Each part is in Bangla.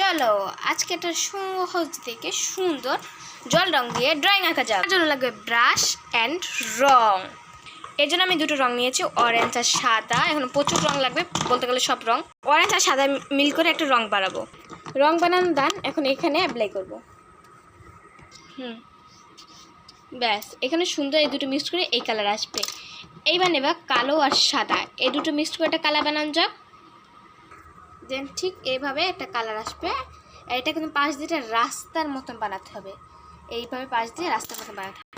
চলো, আজকে একটা সহজ থেকে সুন্দর জল রং দিয়ে ড্রয়িং আঁকা যাক। জন্য লাগবে ব্রাশ অ্যান্ড রং এর জন্য আমি দুটো রং নিয়েছি অরেঞ্জ আর সাদা। এখন প্রচুর রং লাগবে, বলতে গেলে সব রং। অরেঞ্জ আর সাদা মিল করে একটা রং বানাবো। রং বানানো দান এখন এখানে অ্যাপ্লাই করব। হুম। ব্যাস, এখানে সুন্দর এই দুটো মিক্স করে এই কালার আসবে। এইবার নেবা কালো আর সাদা। এই দুটো মিক্স করে একটা কালার বানানো যাক। দেন ঠিক এইভাবে একটা কালার আসবে। এটা কিন্তু পাশ দিয়ে রাস্তার মতন বানাতে হবে। এইভাবে পাশ দিয়ে রাস্তার মতন বানাতে হবে।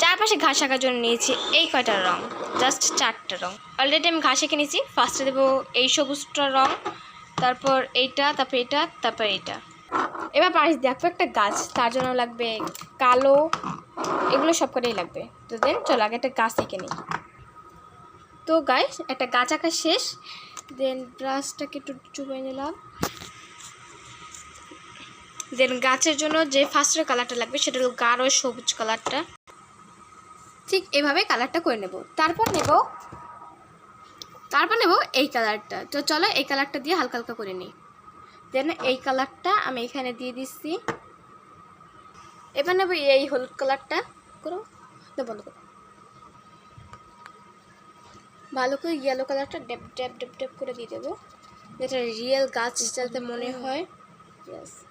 চারপাশে ঘাস আঁকার জন্য নিয়েছি এই কয়টা রং জাস্ট চারটা রং। অলরেডি আমি ঘাস এঁকে নিয়েছি ফার্স্টে দেবো এই সবুজটা রং, তারপর এইটা, তারপর এটা, তারপর এইটা। এবার পাশ দিয়ে আঁকবো একটা গাছ, তার জন্য লাগবে কালো, এগুলো সব কটাই লাগবে। তো দেন চলো আগে একটা গাছ এঁকে নিই। তো গাছ একটা গাছ আঁকা শেষ। দেন ব্রাশটাকে একটু চুপে নিলাম। দেন গাছের জন্য যে ফার্স্টের কালারটা লাগবে, সেটা হলো গাঢ় সবুজ কালারটা ঠিক এভাবে কালারটা করে নেব। তারপর নেব তারপর নেব এই কালারটা তো চলো এই কালারটা দিয়ে হালকা হালকা করে নিই। দেন এই কালারটা আমি এখানে দিয়ে দিচ্ছি। এবার নেব এই হলুদ কালারটা করো। বন্ধ করো। ভালো করে ইয়েলো কালারটা ডেপ ডেপ ডেপ ডেপ করে দিয়ে দেবো যেটা রিয়েল গাছ যাতে মনে হয় Yes.